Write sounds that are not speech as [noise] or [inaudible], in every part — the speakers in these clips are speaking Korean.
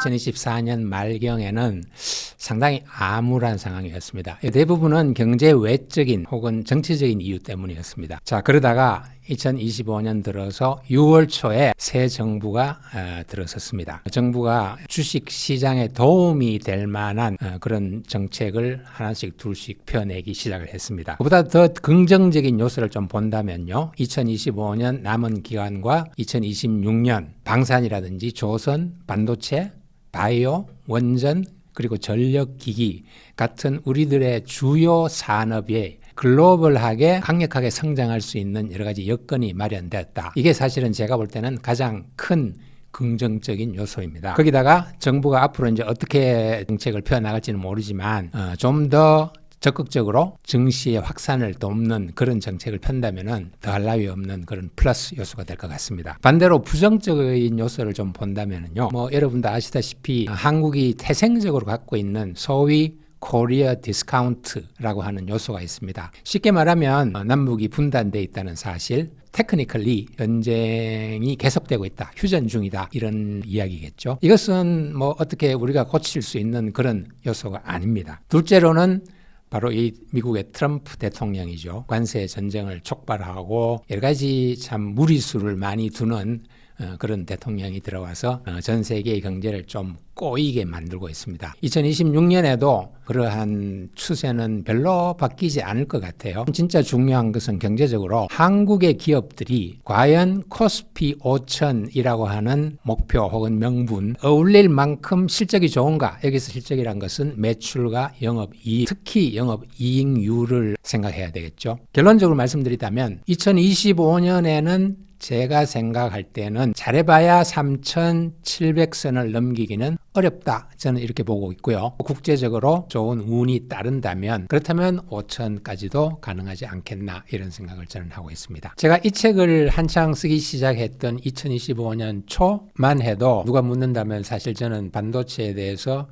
2024년 말경에는 상당히 암울한 상황이었습니다. 대부분은 경제 외적인 혹은 정치적인 이유 때문이었습니다. 자, 그러다가 2025년 들어서 6월 초에 새 정부가 어, 들어섰습니다. 정부가 주식 시장에 도움이 될 만한 어, 그런 정책을 하나씩 둘씩 펴내기 시작을 했습니다. 그보다 더 긍정적인 요소를 좀 본다면요. 2025년 남은 기간과 2026년 방산이라든지 조선, 반도체, 바이오, 원전, 그리고 전력기기 같은 우리들의 주요 산업에 글로벌하게 강력하게 성장할 수 있는 여러 가지 여건이 마련됐다. 이게 사실은 제가 볼 때는 가장 큰 긍정적인 요소입니다. 거기다가 정부가 앞으로 이제 어떻게 정책을 펴나갈지는 모르지만 어, 좀더 적극적으로 증시의 확산을 돕는 그런 정책을 편다면은 더할 나위 없는 그런 플러스 요소가 될 것 같습니다. 반대로 부정적인 요소를 좀 본다면은요. 뭐 여러분도 아시다시피 한국이 태생적으로 갖고 있는 소위 코리아 디스카운트라고 하는 요소가 있습니다. 쉽게 말하면 남북이 분단돼 있다는 사실, 테크니컬리 전쟁이 계속되고 있다, 휴전 중이다 이런 이야기겠죠. 이것은 뭐 어떻게 우리가 고칠 수 있는 그런 요소가 아닙니다. 둘째로는 바로 이 미국의 트럼프 대통령이죠. 관세 전쟁을 촉발하고 여러 가지 참 무리수를 많이 두는 어, 그런 대통령이 들어와서 어, 전 세계의 경제를 좀 꼬이게 만들고 있습니다. 2026년에도 그러한 추세는 별로 바뀌지 않을 것 같아요. 진짜 중요한 것은 경제적으로 한국의 기업들이 과연 코스피 5천이라고 하는 목표 혹은 명분 어울릴 만큼 실적이 좋은가? 여기서 실적이란 것은 매출과 영업이익, 특히 영업이익률을 생각해야 되겠죠. 결론적으로 말씀드리자면 2025년에는 제가 생각할 때는 잘해봐야 3,700선을 넘기기는 어렵다. 저는 이렇게 보고 있고요. 국제적으로 좋은 운이 따른다면 그렇다면 5천까지도 가능하지 않겠나 이런 생각을 저는 하고 있습니다. 제가 이 책을 한창 쓰기 시작했던 2025년 초만 해도 누가 묻는다면 사실 저는 반도체에 대해서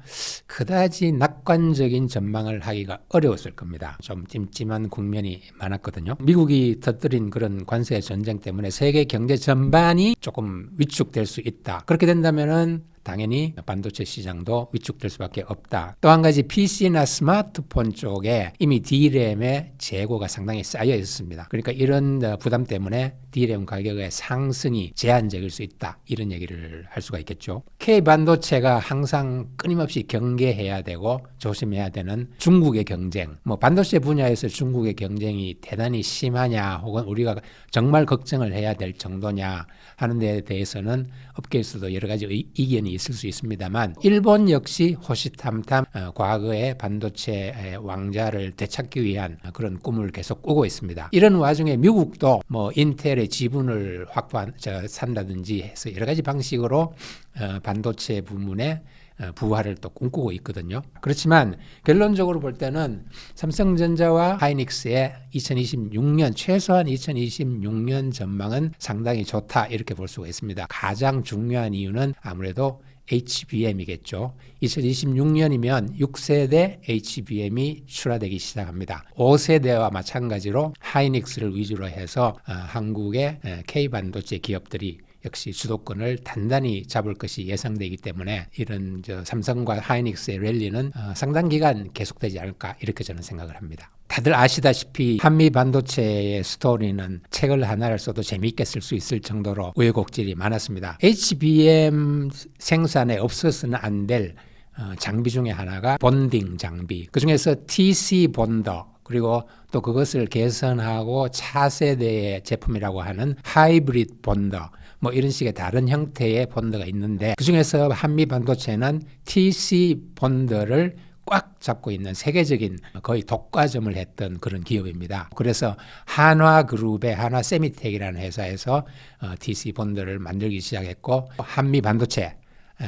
그다지 낙관적인 전망을 하기가 어려웠을 겁니다. 좀 찜찜한 국면이 많았거든요. 미국이 터뜨린 그런 관세 전쟁 때문에 세계 경제 전반이 조금 위축될 수 있다. 그렇게 된다면은 당연히 반도체 시장도 위축될 수밖에 없다. 또 한 가지 PC나 스마트폰 쪽에 이미 D램의 재고가 상당히 쌓여 있습니다. 그러니까 이런 어, 부담 때문에 D램 가격의 상승이 제한적일 수 있다. 이런 얘기를 할 수가 있겠죠. K 반도체가 항상 끊임없이 경계해야 되고 조심해야 되는 중국의 경쟁. 뭐 반도체 분야에서 중국의 경쟁이 대단히 심하냐 혹은 우리가 정말 걱정을 해야 될 정도냐 하는 데 대해서는 업계에서도 여러 가지 의견이 있을 수 있습니다만 일본 역시 호시탐탐 어, 과거의 반도체 왕자를 되찾기 위한 그런 꿈을 계속 꾸고 있습니다. 이런 와중에 미국도 뭐 인텔의 지분을 확보한 저 산다든지 해서 여러 가지 방식으로 어, 반도체 부문에 어, 부활을 또 꿈꾸고 있거든요. 그렇지만 결론적으로 볼 때는 삼성전자와 하이닉스의 2026년 최소한 2026년 전망은 상당히 좋다 이렇게 볼 수가 있습니다. 가장 중요한 이유는 아무래도 HBM이겠죠. 2026년이면 6세대 HBM이 출하되기 시작합니다. 5세대와 마찬가지로 하이닉스를 위주로 해서 어, 한국의 K 반도체 기업들이 역시 주도권을 단단히 잡을 것이 예상되기 때문에 이런 저 삼성과 하이닉스의 랠리는 어, 상당 기간 계속되지 않을까 이렇게 저는 생각을 합니다. 다들 아시다시피 한미 반도체의 스토리는 책을 하나를 써도 재미있게 쓸 수 있을 정도로 우여곡절이 많았습니다. HBM 생산에 없어서는 안될 어, 장비 중에 하나가 본딩 장비. 그 중에서 TC 본더 그리고 또 그것을 개선하고 차세대의 제품이라고 하는 하이브리드 본더 뭐 이런 식의 다른 형태의 본더가 있는데 그중에서 한미 반도체는 TC 본더를 꽉 잡고 있는 세계적인 거의 독과점을 했던 그런 기업입니다. 그래서 한화 그룹의 한화 세미텍이라는 회사에서 어, TC 본더를 만들기 시작했고 한미 반도체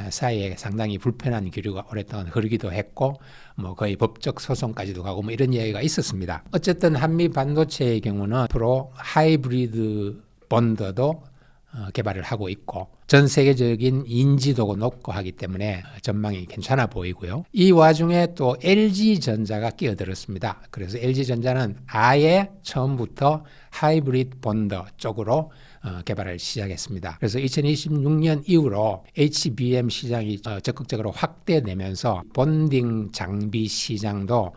사이에 상당히 불편한 기류가 오랫동안 흐르기도 했고 뭐 거의 법적 소송까지도 가고 뭐 이런 이야기가 있었습니다. 어쨌든 한미 반도체의 경우는 앞으로 하이브리드 본더도 어, 개발을 하고 있고 전 세계적인 인지도가 높고 하기 때문에 전망이 괜찮아 보이고요. 이 와중에 또 LG전자가 끼어들었습니다. 그래서 LG전자는 아예 처음부터 하이브리드 본더 쪽으로 어, 개발을 시작했습니다. 그래서 2026년 이후로 HBM 시장이 어, 적극적으로 확대되면서 본딩 장비 시장도 어,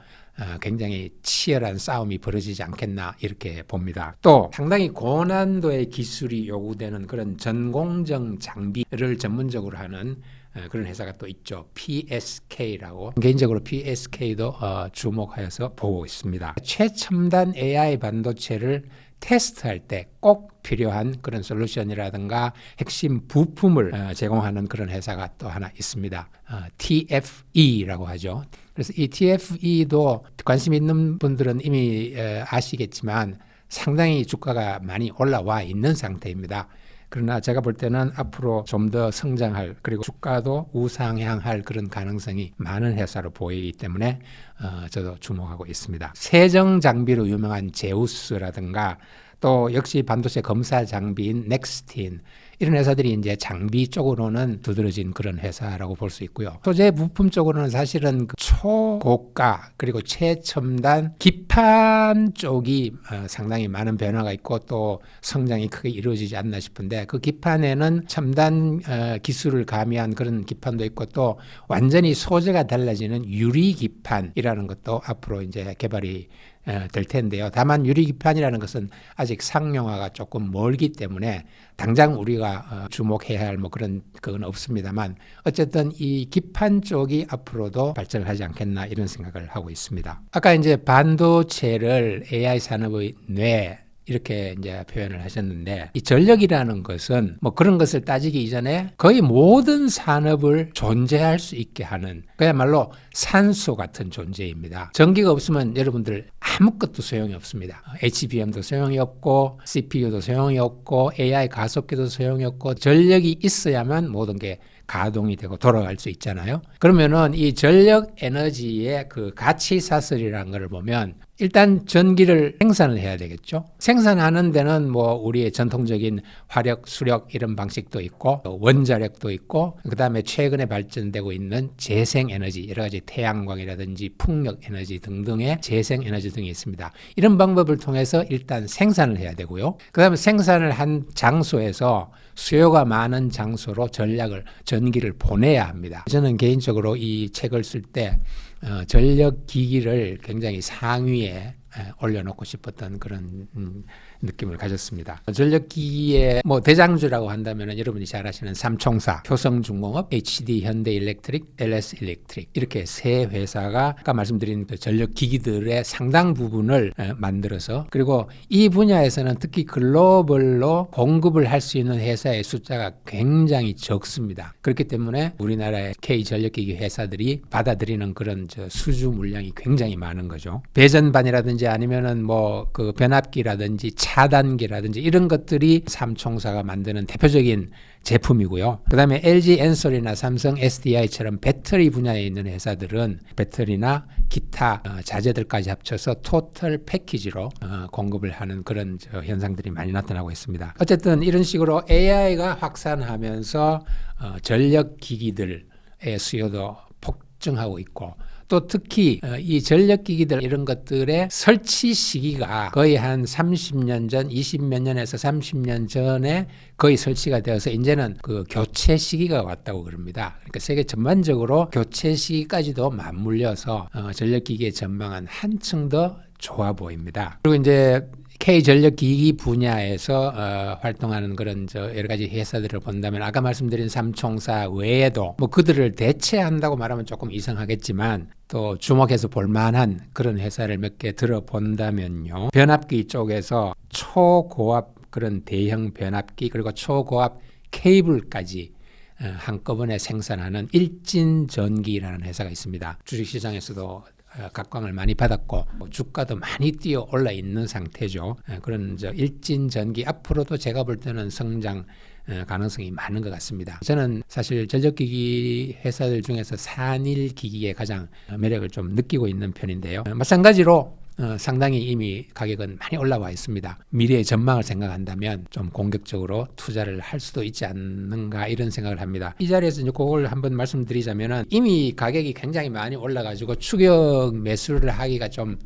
굉장히 치열한 싸움이 벌어지지 않겠나 이렇게 봅니다. 또 상당히 고난도의 기술이 요구되는 그런 전공정 장비를 전문적으로 하는 어, 그런 회사가 또 있죠. PSK라고 개인적으로 PSK도 어, 주목하여서 보고 있습니다. 최첨단 AI 반도체를 테스트할 때 꼭 필요한 그런 솔루션이라든가 핵심 부품을 어, 제공하는 그런 회사가 또 하나 있습니다. 어, TFE라고 하죠. 그래서 이 TFE도 관심 있는 분들은 이미 에, 아시겠지만 상당히 주가가 많이 올라와 있는 상태입니다. 그러나 제가 볼 때는 앞으로 좀 더 성장할 그리고 주가도 우상향할 그런 가능성이 많은 회사로 보이기 때문에 어, 저도 주목하고 있습니다. 세정 장비로 유명한 제우스라든가 또 역시 반도체 검사 장비인 넥스틴 이런 회사들이 이제 장비 쪽으로는 두드러진 그런 회사라고 볼 수 있고요. 소재 부품 쪽으로는 사실은 그 초고가 그리고 최첨단 기판 쪽이 어, 상당히 많은 변화가 있고 또 성장이 크게 이루어지지 않나 싶은데 그 기판에는 첨단 어, 기술을 가미한 그런 기판도 있고 또 완전히 소재가 달라지는 유리 기판이라는 것도 앞으로 이제 개발이 어, 될 텐데요. 다만 유리 기판이라는 것은 아직 상용화가 조금 멀기 때문에 당장 우리가 어, 주목해야 할 뭐 그런 그건 없습니다만 어쨌든 이 기판 쪽이 앞으로도 발전을 하지 않겠나 이런 생각을 하고 있습니다. 아까 이제 반도체를 AI 산업의 뇌 이렇게 이제 표현을 하셨는데 이 전력이라는 것은 뭐 그런 것을 따지기 이전에 거의 모든 산업을 존재할 수 있게 하는 그야말로 산소 같은 존재입니다. 전기가 없으면 여러분들 아무것도 소용이 없습니다. HBM도 소용이 없고 CPU도 소용이 없고 AI 가속기도 소용이 없고 전력이 있어야만 모든 게 가동이 되고 돌아갈 수 있잖아요. 그러면은 이 전력 에너지의 그 가치 사슬이라는 것을 보면 일단 전기를 생산을 해야 되겠죠. 생산하는 데는 뭐 우리의 전통적인 화력, 수력 이런 방식도 있고 원자력도 있고 그다음에 최근에 발전되고 있는 재생 에너지 여러 가지 태양광이라든지 풍력 에너지 등등의 재생 에너지 등이 있습니다. 이런 방법을 통해서 일단 생산을 해야 되고요. 그다음에 생산을 한 장소에서 수요가 많은 장소로 전략을 전기를 보내야 합니다. 저는 개인적으로 이 책을 쓸때 어, 전력 기기를 굉장히 상위에 올려놓고 싶었던 그런 음, 느낌을 가졌습니다. 전력기기의 뭐 대장주라고 한다면 여러분이 잘 아시는 삼총사, 효성중공업, HD 현대일렉트릭, LS 일렉트릭 이렇게 세 회사가 아까 말씀드린 그 전력기기들의 상당 부분을 만들어서 그리고 이 분야에서는 특히 글로벌로 공급을 할 수 있는 회사의 숫자가 굉장히 적습니다. 그렇기 때문에 우리나라의 K 전력기기 회사들이 받아들이는 그런 저 수주 물량이 굉장히 많은 거죠. 배전반이라든지 아니면은 뭐 그 변압기라든지 차 단기라든지 이런 것들이 삼총사가 만드는 대표적인 제품이고요. 그 다음에 LG 엔솔이나 삼성 SDI처럼 배터리 분야에 있는 회사들은 배터리나 기타 어, 자재들까지 합쳐서 토털 패키지로 어, 공급을 하는 그런 현상들이 많이 나타나고 있습니다. 어쨌든 이런 식으로 AI가 확산하면서 어, 전력 기기들의 수요도 폭증하고 있고 또 특히 어, 이 전력기기들 이런 것들의 설치 시기가 거의 한 30년 전, 20몇 년에서 30년 전에 거의 설치가 되어서 이제는 그 교체 시기가 왔다고 그럽니다. 그러니까 세계 전반적으로 교체 시기까지도 맞물려서 어, 전력기기의 전망은 한층 더 좋아 보입니다. 그리고 이제 K 전력 기기 분야에서 어, 활동하는 그런 저 여러 가지 회사들을 본다면 아까 말씀드린 삼총사 외에도 뭐 그들을 대체한다고 말하면 조금 이상하겠지만 또 주목해서 볼 만한 그런 회사를 몇 개 들어본다면요. 변압기 쪽에서 초고압 그런 대형 변압기 그리고 초고압 케이블까지 어, 한꺼번에 생산하는 일진전기라는 회사가 있습니다. 주식시장에서도 어, 각광을 많이 받았고 주가도 많이 뛰어 올라 있는 상태죠. 어, 그런 저 일진 전기 앞으로도 제가 볼 때는 성장 어, 가능성이 많은 것 같습니다. 저는 사실 전력기기 회사들 중에서 산일기기에 가장 매력을 좀 느끼고 있는 편인데요. 마찬가지로 어, 상당히 이미 가격은 많이 올라와 있습니다. 미래의 전망을 생각한다면 좀 공격적으로 투자를 할 수도 있지 않는가 이런 생각을 합니다. 이 자리에서 이제 그걸 한번 말씀드리자면은 이미 가격이 굉장히 많이 올라가지고 추격 매수를 하기가 좀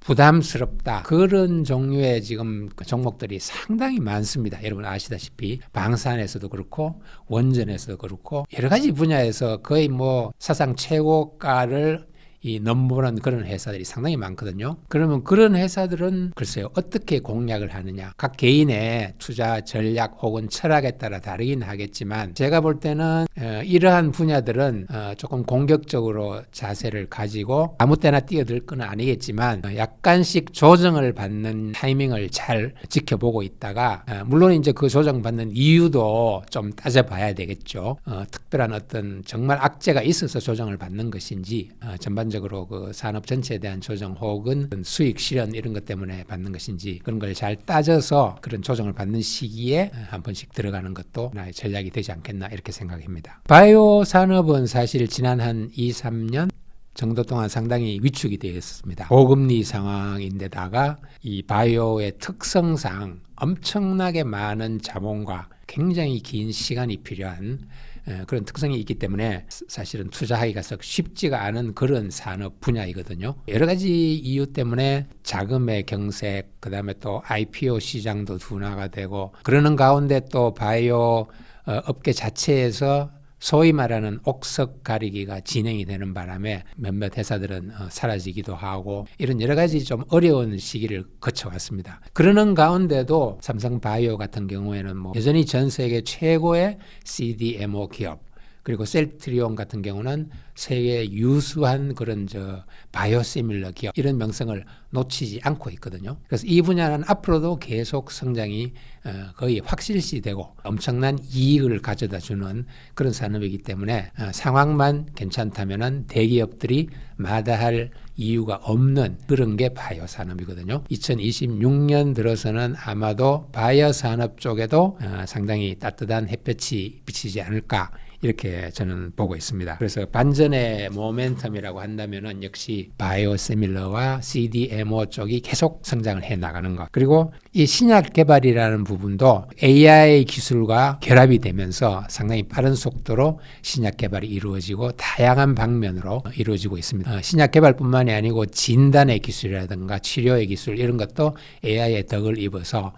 부담스럽다. 그런 종류의 지금 그 종목들이 상당히 많습니다. 여러분 아시다시피 방산에서도 그렇고 원전에서도 그렇고 여러 가지 분야에서 거의 뭐 사상 최고가를 이 넘보는 그런 회사들이 상당히 많거든요. 그러면 그런 회사들은 글쎄요 어떻게 공략을 하느냐 각 개인의 투자 전략 혹은 철학에 따라 다르긴 하겠지만 제가 볼 때는 어, 이러한 분야들은 어, 조금 공격적으로 자세를 가지고 아무 때나 뛰어들 건 아니겠지만 어, 약간씩 조정을 받는 타이밍을 잘 지켜보고 있다가 어, 물론 이제 그 조정 받는 이유도 좀 따져봐야 되겠죠. 어, 특별한 어떤 정말 악재가 있어서 조정을 받는 것인지 어, 전반적으로 그 산업 전체에 대한 조정 혹은 수익 실현 이런 것 때문에 받는 것인지 그런 걸 잘 따져서 그런 조정을 받는 시기에 어, 한 번씩 들어가는 것도 하나의 전략이 되지 않겠나 이렇게 생각합니다. 바이오 산업은 사실 지난 한 2, 3년 정도 동안 상당히 위축이 되어 있었습니다. 고금리 상황인데다가 이 바이오의 특성상 엄청나게 많은 자본과 굉장히 긴 시간이 필요한 에, 그런 특성이 있기 때문에 스- 사실은 투자하기가 썩 쉽지가 않은 그런 산업 분야이거든요. 여러 가지 이유 때문에 자금의 경색, 그 다음에 또 IPO 시장도 둔화가 되고 그러는 가운데 또 바이오 어, 업계 자체에서 소위 말하는 옥석 가리기가 진행이 되는 바람에 몇몇 회사들은 어, 사라지기도 하고 이런 여러 가지 좀 어려운 시기를 거쳐왔습니다. 그러는 가운데도 삼성 바이오 같은 경우에는 뭐 여전히 전 세계 최고의 CDMO 기업 그리고 셀트리온 같은 경우는 세계 유수한 그런 저 바이오시밀러 기업 이런 명성을 놓치지 않고 있거든요. 그래서 이 분야는 앞으로도 계속 성장이 어, 거의 확실시 되고 엄청난 이익을 가져다 주는 그런 산업이기 때문에 어, 상황만 괜찮다면은 대기업들이 마다할 이유가 없는 그런 게 바이오 산업이거든요. 2026년 들어서는 아마도 바이오 산업 쪽에도 어, 상당히 따뜻한 햇볕이 비치지 않을까 이렇게 저는 보고 있습니다. 그래서 반전의 모멘텀이라고 한다면은 역시 바이오시밀러와 CDMO 쪽이 계속 성장을 해 나가는 것. 그리고 이 신약 개발이라는 부분도 AI 기술과 결합이 되면서 상당히 빠른 속도로 신약 개발이 이루어지고 다양한 방면으로 이루어지고 있습니다. 어, 신약 개발뿐만이 아니고 진단의 기술이라든가 치료의 기술 이런 것도 AI의 덕을 입어서 어,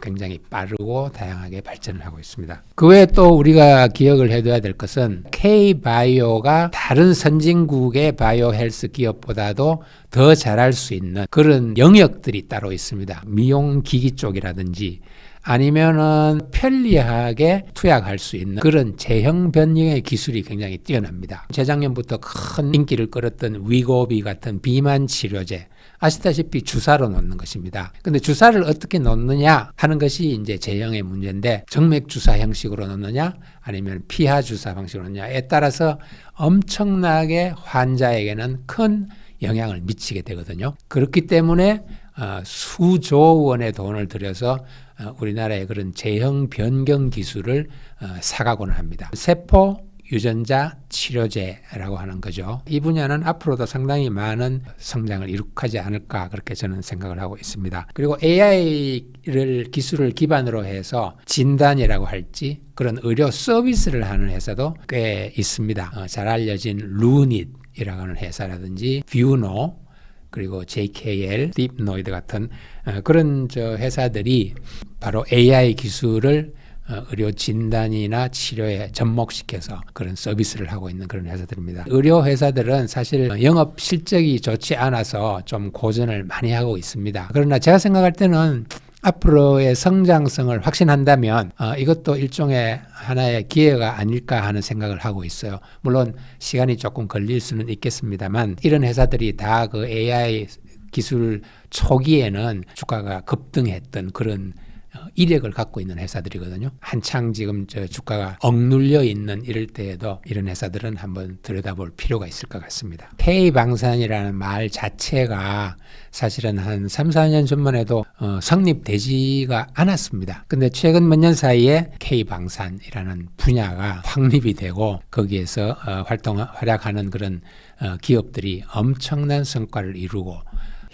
굉장히 빠르고 다양하게 발전을 하고 있습니다. 그 외에 또 우리가 기억을 해둬야 될 것은 K-바이오가 다른 선진국의 바이오 헬스 기업보다도 더 잘할 수 있는 그런 영역들이 따로 있습니다. 미용 기기 쪽이라든지 아니면은 편리하게 투약할 수 있는 그런 제형 변형의 기술이 굉장히 뛰어납니다. 재작년부터 큰 인기를 끌었던 위고비 같은 비만 치료제 아시다시피 주사로 놓는 것입니다. 근데 주사를 어떻게 놓느냐 하는 것이 이제 제형의 문제인데 정맥 주사 형식으로 놓느냐 아니면 피하 주사 방식으로 놓느냐에 따라서 엄청나게 환자에게는 큰 영향을 미치게 되거든요. 그렇기 때문에 어, 수조 원의 돈을 들여서 어, 우리나라의 그런 제형 변경 기술을 어, 사가곤 합니다. 세포 유전자 치료제라고 하는 거죠. 이 분야는 앞으로도 상당히 많은 성장을 이룩하지 않을까 그렇게 저는 생각을 하고 있습니다. 그리고 AI를 기술을 기반으로 해서 진단이라고 할지 그런 의료 서비스를 하는 회사도 꽤 있습니다. 어, 잘 알려진 루닛이라고 하는 회사라든지 뷰노 그리고 JKL, 딥노이드 같은 어, 그런 저 회사들이 바로 AI 기술을 어, 의료 진단이나 치료에 접목시켜서 그런 서비스를 하고 있는 그런 회사들입니다. 의료 회사들은 사실 영업 실적이 좋지 않아서 좀 고전을 많이 하고 있습니다. 그러나 제가 생각할 때는 앞으로의 성장성을 확신한다면 어, 이것도 일종의 하나의 기회가 아닐까 하는 생각을 하고 있어요. 물론 시간이 조금 걸릴 수는 있겠습니다만 이런 회사들이 다 그 AI 기술 초기에는 주가가 급등했던 그런 어, 이력을 갖고 있는 회사들이거든요. 한창 지금 저 주가가 억눌려 있는 이럴 때에도 이런 회사들은 한번 들여다볼 필요가 있을 것 같습니다. K방산이라는 말 자체가 사실은 한 3, 4년 전만 해도 어, 성립되지가 않았습니다. 근데 최근 몇 년 사이에 K방산이라는 분야가 확립이 되고 거기에서 어, 활동 활약하는 그런 어, 기업들이 엄청난 성과를 이루고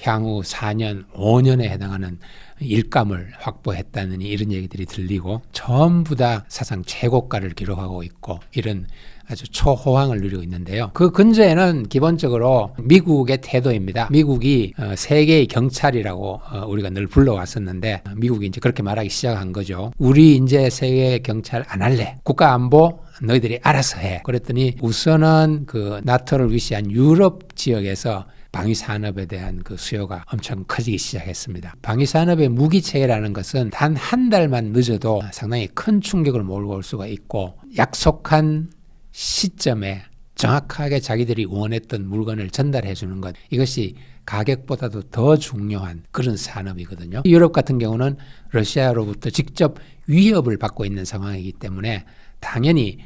향후 4년, 5년에 해당하는 일감을 확보했다느니 이런 얘기들이 들리고 전부 다 사상 최고가를 기록하고 있고 이런 아주 초호황을 누리고 있는데요. 그 근저에는 기본적으로 미국의 태도입니다. 미국이 어, 세계의 경찰이라고 어, 우리가 늘 불러왔었는데 미국이 이제 그렇게 말하기 시작한 거죠. 우리 이제 세계 경찰 안 할래. 국가 안보 너희들이 알아서 해. 그랬더니 우선은 그 나토를 위시한 유럽 지역에서 방위 산업에 대한 그 수요가 엄청 커지기 시작했습니다. 방위 산업의 무기 체계라는 것은 단 한 달만 늦어도 상당히 큰 충격을 몰고 올 수가 있고 약속한 시점에 정확하게 자기들이 원했던 물건을 전달해 주는 것 이것이 가격보다도 더 중요한 그런 산업이거든요. 유럽 같은 경우는 러시아로부터 직접 위협을 받고 있는 상황이기 때문에 당연히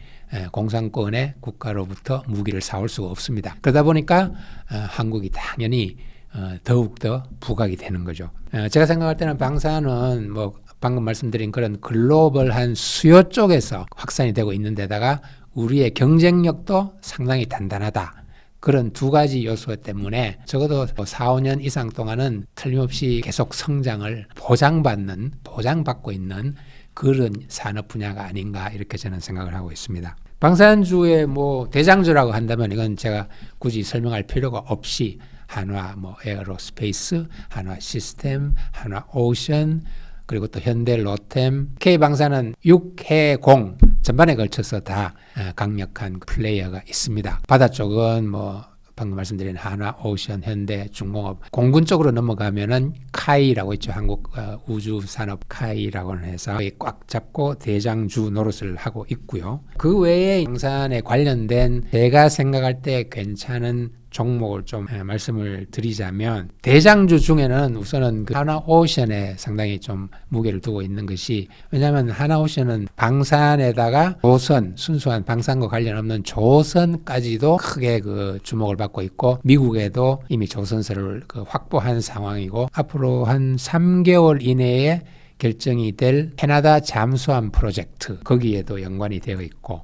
공산권의 국가로부터 무기를 사올 수가 없습니다. 그러다 보니까 어, 한국이 당연히 어, 더욱더 부각이 되는 거죠. 어, 제가 생각할 때는 방사는 뭐 방금 말씀드린 그런 글로벌한 수요 쪽에서 확산이 되고 있는 데다가 우리의 경쟁력도 상당히 단단하다. 그런 두 가지 요소 때문에 적어도 4, 5년 이상 동안은 틀림없이 계속 성장을 보장받는, 보장받고 있는 그런 산업 분야가 아닌가 이렇게 저는 생각을 하고 있습니다. 방산주의 뭐 대장주라고 한다면 이건 제가 굳이 설명할 필요가 없이 한화 뭐 에어로스페이스, 한화 시스템, 한화 오션 그리고 또 현대 로템, K방사는 육해공 전반에 걸쳐서 다 어, 강력한 플레이어가 있습니다. 바다 쪽은 뭐 방금 말씀드린 한화, 오션, 현대, 중공업, 공군 쪽으로 넘어가면은 카이라고 있죠. 한국 어, 우주산업 카이라고는 해서 꽉 잡고 대장주 노릇을 하고 있고요. 그 외에 양산에 관련된 제가 생각할 때 괜찮은 종목을 좀 예, 말씀을 드리자면 대장주 중에는 우선은 그 하나오션에 상당히 좀 무게를 두고 있는 것이 왜냐하면 하나오션은 방산에다가 조선 순수한 방산과 관련 없는 조선까지도 크게 그 주목을 받고 있고 미국에도 이미 조선사를 그 확보한 상황이고 앞으로 한 3개월 이내에 결정이 될 캐나다 잠수함 프로젝트 거기에도 연관이 되어 있고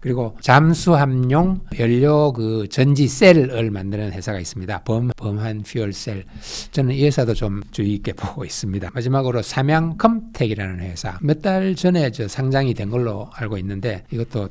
그리고 잠수함용 연료 그 전지 셀을 만드는 회사가 있습니다. 범, 범한 퓨얼 셀. 저는 이 회사도 좀 주의 있게 보고 있습니다. 마지막으로 삼양 컴텍이라는 회사. 몇 달 전에 저 상장이 된 걸로 알고 있는데 이것도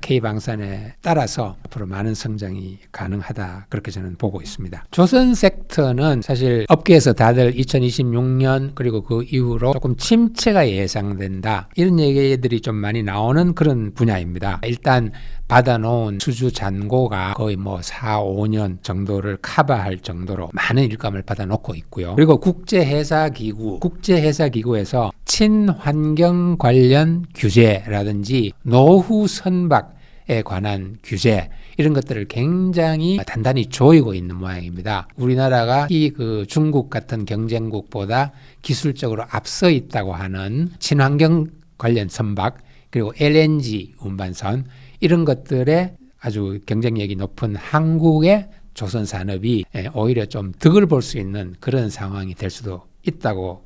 K방산에 따라서 앞으로 많은 성장이 가능하다. 그렇게 저는 보고 있습니다. 조선 섹터는 사실 업계에서 다들 2026년 그리고 그 이후로 조금 침체가 예상된다. 이런 얘기들이 좀 많이 나오는 그런 분야입니다. 일단 받아놓은 수주 잔고가 거의 뭐 4, 5년 정도를 커버할 정도로 많은 일감을 받아놓고 있고요. 그리고 국제회사기구, 국제회사기구에서 친환경 관련 규제라든지 노후 선박 에 관한 규제 이런 것들을 굉장히 단단히 조이고 있는 모양입니다. 우리나라가 이 그 중국 같은 경쟁국보다 기술적으로 앞서 있다고 하는 친환경 관련 선박 그리고 LNG 운반선 이런 것들에 아주 경쟁력이 높은 한국의 조선 산업이 오히려 좀 득을 볼 수 있는 그런 상황이 될 수도 있다고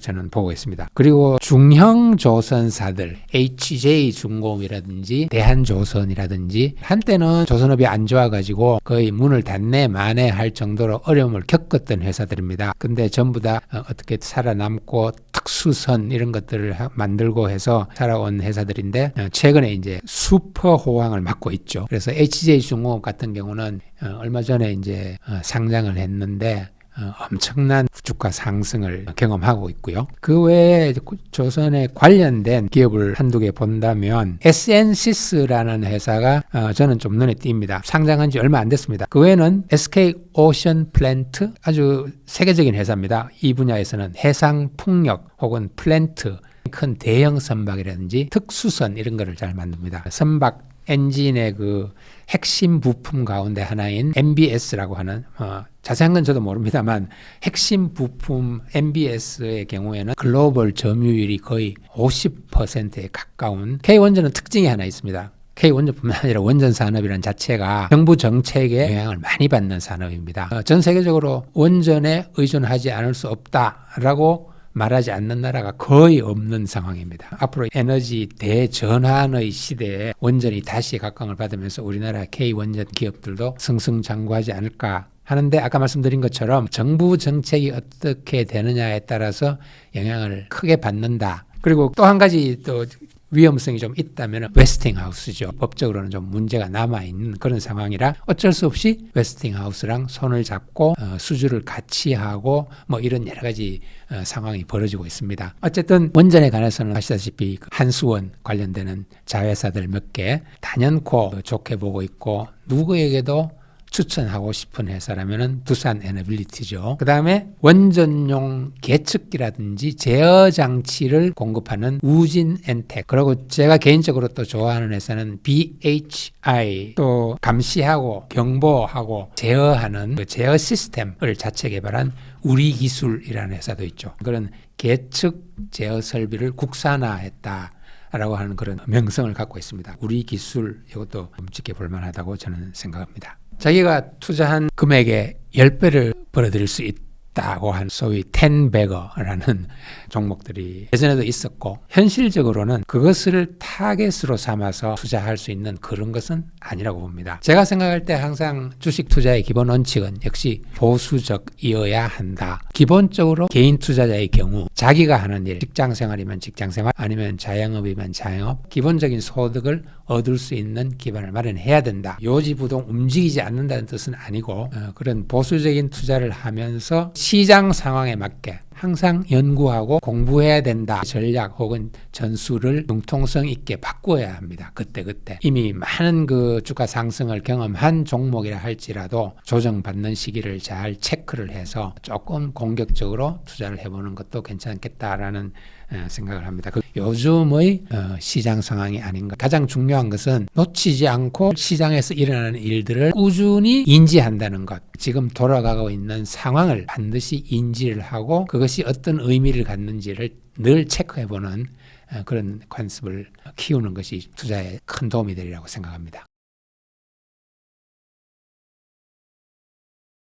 저는 보고 있습니다. 그리고 중형 조선사들 HJ 중공이라든지 대한조선이라든지 한때는 조선업이 안 좋아가지고 거의 문을 닫네 마네 할 정도로 어려움을 겪었던 회사들입니다. 근데 전부 다 어, 어떻게 살아남고 특수선 이런 것들을 만들고 해서 살아온 회사들인데 어, 최근에 이제 슈퍼 호황을 맞고 있죠. 그래서 HJ 중공업 같은 경우는 어, 얼마 전에 이제 상장을 했는데 어, 엄청난 주가 상승을 경험하고 있고요. 그 외에 조선에 관련된 기업을 한두 개 본다면 SN시스라는 회사가 어, 저는 좀 눈에 띕니다. 상장한 지 얼마 안 됐습니다. 그 외에는 SK 오션 플랜트 아주 세계적인 회사입니다. 이 분야에서는 해상 풍력 혹은 플랜트 큰 대형 선박이라든지 특수선 이런 거를 잘 만듭니다. 선박 엔진의 그 핵심 부품 가운데 하나인 MBS라고 하는 어, 자세한 건 저도 모릅니다만 핵심 부품 MBS의 경우에는 글로벌 점유율이 거의 50%에 가까운 K원전은 특징이 하나 있습니다. K원전뿐만 아니라 원전 산업이라는 자체가 정부 정책에 영향을 많이 받는 산업입니다. 어, 전 세계적으로 원전에 의존하지 않을 수 없다라고 말하지 않는 나라가 거의 없는 상황입니다. 앞으로 에너지 대전환의 시대에 원전이 다시 각광을 받으면서 우리나라 K 원전 기업들도 승승장구하지 않을까 하는데 아까 말씀드린 것처럼 정부 정책이 어떻게 되느냐에 따라서 영향을 크게 받는다. 그리고 또 한 가지 또 위험성이 좀 있다면 웨스팅하우스죠. 법적으로는 좀 문제가 남아 있는 그런 상황이라 어쩔 수 없이 웨스팅하우스랑 손을 잡고 어, 수주를 같이 하고 뭐 이런 여러 가지 어, 상황이 벌어지고 있습니다. 어쨌든 원전에 관해서는 아시다시피 그 한수원 관련되는 자회사들 몇 개 단연코 좋게 보고 있고 누구에게도 추천하고 싶은 회사라면은 두산 에너빌리티죠. 그 다음에 원전용 계측기라든지 제어 장치를 공급하는 우진 엔텍. 그리고 제가 개인적으로 또 좋아하는 회사는 BHI. 또 감시하고 경보하고 제어하는 그 제어 시스템을 자체 개발한 우리 기술이라는 회사도 있죠. 그런 계측 제어 설비를 국산화했다. 라고 하는 그런 명성을 갖고 있습니다. 우리 기술 이것도 끔찍해 볼만하다고 저는 생각합니다. 자기가 투자한 금액의 10배를 벌어들일 수 있다 고 한 소위 텐베거라는 [laughs] 종목들이 예전에도 있었고 현실적으로는 그것을 타겟으로 삼아서 투자할 수 있는 그런 것은 아니라고 봅니다. 제가 생각할 때 항상 주식 투자의 기본 원칙은 역시 보수적이어야 한다. 기본적으로 개인 투자자의 경우 자기가 하는 일, 직장 생활이면 직장 생활 아니면 자영업이면 자영업 기본적인 소득을 얻을 수 있는 기반을 마련해야 된다. 요지부동 움직이지 않는다는 뜻은 아니고 어, 그런 보수적인 투자를 하면서 시장 상황에 맞게 항상 연구하고 공부해야 된다. 전략 혹은 전술을 융통성 있게 바꾸어야 합니다. 그때 그때 이미 많은 그 주가 상승을 경험한 종목이라 할지라도 조정받는 시기를 잘 체크를 해서 조금 공격적으로 투자를 해보는 것도 괜찮겠다라는 어, 생각을 합니다. 그 요즘의 어, 시장 상황이 아닌가. 가장 중요한 것은 놓치지 않고 시장에서 일어나는 일들을 꾸준히 인지한다는 것. 지금 돌아가고 있는 상황을 반드시 인지를 하고 그것 이 어떤 의미를 갖는지를 늘 체크해 보는 어, 그런 관습을 키우는 것이 투자에 큰 도움이 되리라고 생각합니다.